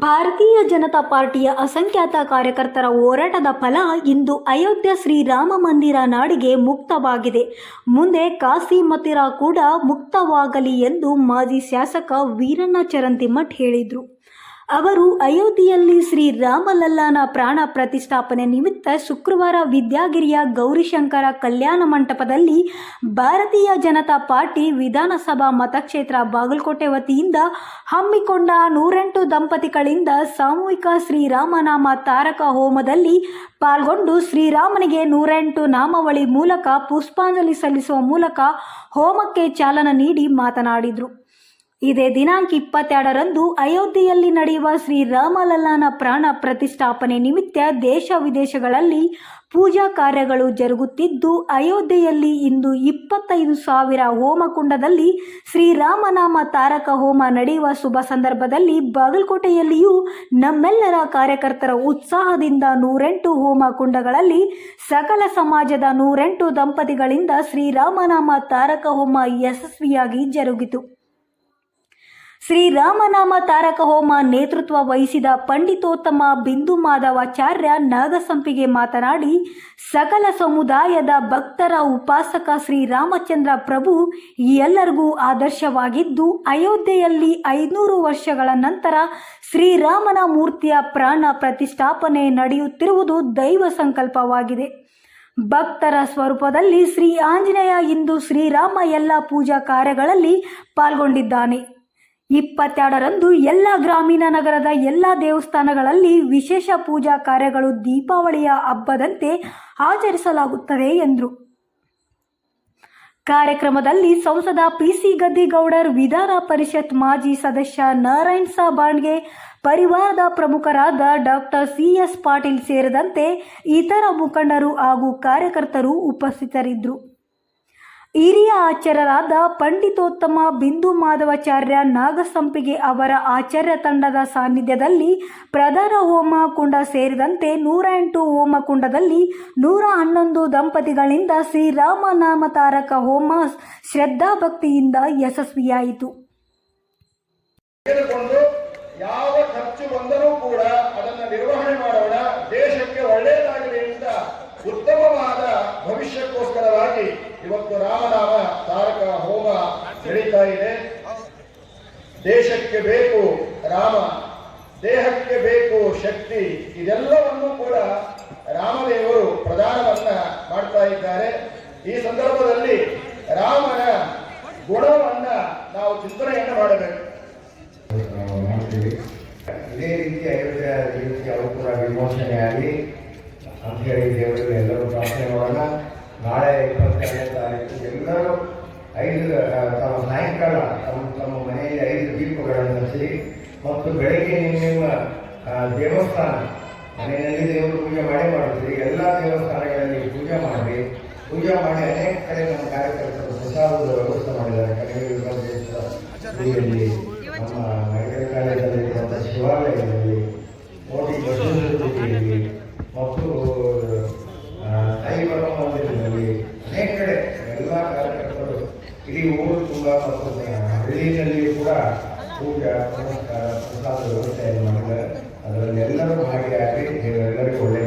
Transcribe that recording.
ಭಾರತೀಯ ಜನತಾ ಪಾರ್ಟಿಯ ಅಸಂಖ್ಯಾತ ಕಾರ್ಯಕರ್ತರ ಹೋರಾಟದ ಫಲ ಇಂದು ಅಯೋಧ್ಯೆ ಶ್ರೀರಾಮ ಮಂದಿರ ನಾಡಿಗೆ ಮುಕ್ತವಾಗಿದೆ. ಮುಂದೆ ಕಾಶಿ ಮತಿರ ಕೂಡ ಮುಕ್ತವಾಗಲಿ ಎಂದು ಮಾಜಿ ಶಾಸಕ ವೀರಣ್ಣ ಚರಂತಿಮಠ್ ಹೇಳಿದರು. ಅವರು ಅಯೋಧ್ಯೆಯಲ್ಲಿ ಶ್ರೀ ರಾಮಲಲ್ಲಾನ ಪ್ರಾಣ ಪ್ರತಿಷ್ಠಾಪನೆ ನಿಮಿತ್ತ ಶುಕ್ರವಾರ ವಿದ್ಯಾಗಿರಿಯ ಗೌರಿಶಂಕರ ಕಲ್ಯಾಣ ಮಂಟಪದಲ್ಲಿ ಭಾರತೀಯ ಜನತಾ ಪಾರ್ಟಿ ವಿಧಾನಸಭಾ ಮತಕ್ಷೇತ್ರ ಬಾಗಲಕೋಟೆ ವತಿಯಿಂದ ಹಮ್ಮಿಕೊಂಡ ನೂರೆಂಟು ದಂಪತಿಗಳಿಂದ ಸಾಮೂಹಿಕ ಶ್ರೀರಾಮನಾಮ ತಾರಕ ಹೋಮದಲ್ಲಿ ಪಾಲ್ಗೊಂಡು ಶ್ರೀರಾಮನಿಗೆ ನೂರೆಂಟು ನಾಮಾವಳಿ ಮೂಲಕ ಪುಷ್ಪಾಂಜಲಿ ಸಲ್ಲಿಸುವ ಮೂಲಕ ಹೋಮಕ್ಕೆ ಚಾಲನೆ ನೀಡಿ ಮಾತನಾಡಿದರು. ಇದೇ ದಿನಾಂಕ ಇಪ್ಪತ್ತೆರಡರಂದು ಅಯೋಧ್ಯೆಯಲ್ಲಿ ನಡೆಯುವ ಶ್ರೀ ರಾಮಲಲ್ಲಾನ ಪ್ರಾಣ ಪ್ರತಿಷ್ಠಾಪನೆ ನಿಮಿತ್ತ ದೇಶ ವಿದೇಶಗಳಲ್ಲಿ ಪೂಜಾ ಕಾರ್ಯಗಳು ಜರುಗುತ್ತಿದ್ದು, ಅಯೋಧ್ಯೆಯಲ್ಲಿ ಇಂದು ಇಪ್ಪತ್ತೈದು ಸಾವಿರ ಹೋಮಕುಂಡದಲ್ಲಿ ಶ್ರೀರಾಮನಾಮ ತಾರಕ ಹೋಮ ನಡೆಯುವ ಶುಭ ಸಂದರ್ಭದಲ್ಲಿ ಬಾಗಲಕೋಟೆಯಲ್ಲಿಯೂ ನಮ್ಮೆಲ್ಲರ ಕಾರ್ಯಕರ್ತರ ಉತ್ಸಾಹದಿಂದ ನೂರೆಂಟು ಹೋಮ ಕುಂಡಗಳಲ್ಲಿ ಸಕಲ ಸಮಾಜದ ನೂರೆಂಟು ದಂಪತಿಗಳಿಂದ ಶ್ರೀರಾಮನಾಮ ತಾರಕ ಹೋಮ ಯಶಸ್ವಿಯಾಗಿ ಜರುಗಿತು. ಶ್ರೀರಾಮನಾಮ ತಾರಕ ಹೋಮ ನೇತೃತ್ವ ವಹಿಸಿದ ಪಂಡಿತೋತ್ತಮ ಬಿಂದು ಮಾಧವಾಚಾರ್ಯ ನಾಗಸಂಪಿಗೆ ಮಾತನಾಡಿ, ಸಕಲ ಸಮುದಾಯದ ಭಕ್ತರ ಉಪಾಸಕ ಶ್ರೀರಾಮಚಂದ್ರ ಪ್ರಭು ಎಲ್ಲರಿಗೂ ಆದರ್ಶವಾಗಿದ್ದು, ಅಯೋಧ್ಯೆಯಲ್ಲಿ ಐನೂರು ವರ್ಷಗಳ ನಂತರ ಶ್ರೀರಾಮನ ಮೂರ್ತಿಯ ಪ್ರಾಣ ಪ್ರತಿಷ್ಠಾಪನೆ ನಡೆಯುತ್ತಿರುವುದು ದೈವ ಸಂಕಲ್ಪವಾಗಿದೆ. ಭಕ್ತರ ಸ್ವರೂಪದಲ್ಲಿ ಶ್ರೀ ಆಂಜನೇಯ ಇಂದು ಶ್ರೀರಾಮ ಎಲ್ಲ ಪೂಜಾ ಕಾರ್ಯಗಳಲ್ಲಿ ಪಾಲ್ಗೊಂಡಿದ್ದಾನೆ. ಇಪ್ಪತ್ತೆರಡರಂದು ಎಲ್ಲ ಗ್ರಾಮೀಣ ನಗರದ ಎಲ್ಲ ದೇವಸ್ಥಾನಗಳಲ್ಲಿ ವಿಶೇಷ ಪೂಜಾ ಕಾರ್ಯಗಳು ದೀಪಾವಳಿಯ ಹಬ್ಬದಂತೆ ಆಚರಿಸಲಾಗುತ್ತದೆ ಎಂದರು. ಕಾರ್ಯಕ್ರಮದಲ್ಲಿ ಸಂಸದ ಪಿಸಿ ಗದ್ದಿಗೌಡರ್, ವಿಧಾನ ಪರಿಷತ್ ಮಾಜಿ ಸದಸ್ಯ ನಾರಾಯಣ್ ಸಾ ಬಾಂಡ್ಗೆ ಪರಿವಾರದ ಪ್ರಮುಖರಾದ ಡಾಕ್ಟರ್ ಸಿ ಎಸ್ ಪಾಟೀಲ್ ಸೇರಿದಂತೆ ಇತರ ಮುಖಂಡರು ಹಾಗೂ ಕಾರ್ಯಕರ್ತರು ಉಪಸ್ಥಿತರಿದ್ದರು. ಹಿರಿಯ ಆಚಾರ್ಯರಾದ ಪಂಡಿತೋತ್ತಮ ಬಿಂದು ಮಾಧವಾಚಾರ್ಯ ನಾಗಸಂಪಿಗೆ ಅವರ ಆಚಾರ್ಯ ತಂಡದ ಸಾನ್ನಿಧ್ಯದಲ್ಲಿ ಪ್ರಧಾನ ಹೋಮ ಕುಂಡ ಸೇರಿದಂತೆ ನೂರ ಎಂಟು ಹೋಮ ಕುಂಡದಲ್ಲಿ ನೂರ ಹನ್ನೊಂದು ದಂಪತಿಗಳಿಂದ ಶ್ರೀರಾಮನಾಮ ನಾಮತಾರಕ ಹೋಮ ಶ್ರದ್ಧಾಭಕ್ತಿಯಿಂದ ಯಶಸ್ವಿಯಾಯಿತು. ಯಾವ ಖರ್ಚು ಬಂದರೂ ಕೂಡ ಅದನ್ನು ನಿರ್ವಹಣೆ ಮಾಡೋಣ ದೇಶಕ್ಕೆ ಒಳ್ಳೆಯದಾಗಲಿ ಅಂತ ಉತ್ತಮವಾದ ಭವಿಷ್ಯಕ್ಕೋಸ್ಕರವಾಗಿ ಇವತ್ತು ರಾಮನಾಮ ತಾರಕ ಹೋಮ ನಡೀತಾ ಇದೆ. ದೇಶಕ್ಕೆ ಬೇಕು ರಾಮ, ದೇಹಕ್ಕೆ ಬೇಕು ಶಕ್ತಿ, ಇದೆಲ್ಲವನ್ನೂ ಕೂಡ ರಾಮದೇವರು ಪ್ರದಾನವನ್ನ ಮಾಡ್ತಾ ಇದ್ದಾರೆ. ಈ ಸಂದರ್ಭದಲ್ಲಿ ರಾಮನ ಗುಣವನ್ನ ನಾವು ಚಿಂತನೆಯನ್ನು ಮಾಡಬೇಕು. ಇದೇ ರೀತಿ ಅಯೋಧ್ಯ ರೀತಿ ಅವರು ಕೂಡ ವಿಮೋಚನೆ ಆಗಿ ಅಂತ ಹೇಳಿ ದೇವರಿಗೆ ಎಲ್ಲರೂ ಪ್ರಾರ್ಥನೆ ಮಾಡೋಣ. ನಾಳೆ ಇಪ್ಪತ್ತೆರಡನೇ ತಾರೀಕು ಎಲ್ಲರೂ ಐದು ತಮ್ಮ ಸಾಯಂಕಾಲ ತಮ್ಮ ತಮ್ಮ ಮನೆಯಲ್ಲಿ ಐದು ದೀಪಗಳನ್ನು ಹಚ್ಚಿ ಮತ್ತು ಬೆಳಗ್ಗೆ ನಿಮ್ಮ ನಿಮ್ಮ ದೇವಸ್ಥಾನ, ಮನೆಯಲ್ಲಿ ದೇವರು ಪೂಜೆ ಮಾಡಿ ಮಾಡುತ್ತೀರಿ. ಎಲ್ಲ ದೇವಸ್ಥಾನಗಳಲ್ಲಿ ಪೂಜೆ ಮಾಡಿ ಪೂಜೆ ಮಾಡಿ ಅನೇಕ ಕಡೆ ನಮ್ಮ ಕಾರ್ಯಕರ್ತರು ಪ್ರಸಾದದ ವ್ಯವಸ್ಥೆ ಮಾಡಿದ್ದಾರೆ. ಗುಡಿಯಲ್ಲಿ, ನಮ್ಮ ಮೆಡಿಕಲ್ ಕಾಲೇಜಲ್ಲಿರುವಂಥ ಶಿವಾಲಯದಲ್ಲಿ ಬಸವೇಶ್ವರಗುಡಿಯಲ್ಲಿ ಮತ್ತು ಆ, ಸಾಯಿಬಾಬಾ ಮಂದಿರದಲ್ಲಿ ಅನೇಕ ಕಡೆ ಎಲ್ಲ ಕಾರ್ಯಕರ್ತರು ಇಡೀ ಊರು ತುಂಬ ಮತ್ತು ಕೂಡ ಊಟ ಪ್ರಸಾದ ವ್ಯವಸ್ಥೆಯನ್ನು ಮಾಡಿದ್ದಾರೆ. ಅದರಲ್ಲಿ ಎಲ್ಲರೂ ಭಾಗಿಯಾಗಿ ನೀವೆಲ್ಲರಿಗೂ ಒಳ್ಳೆಯ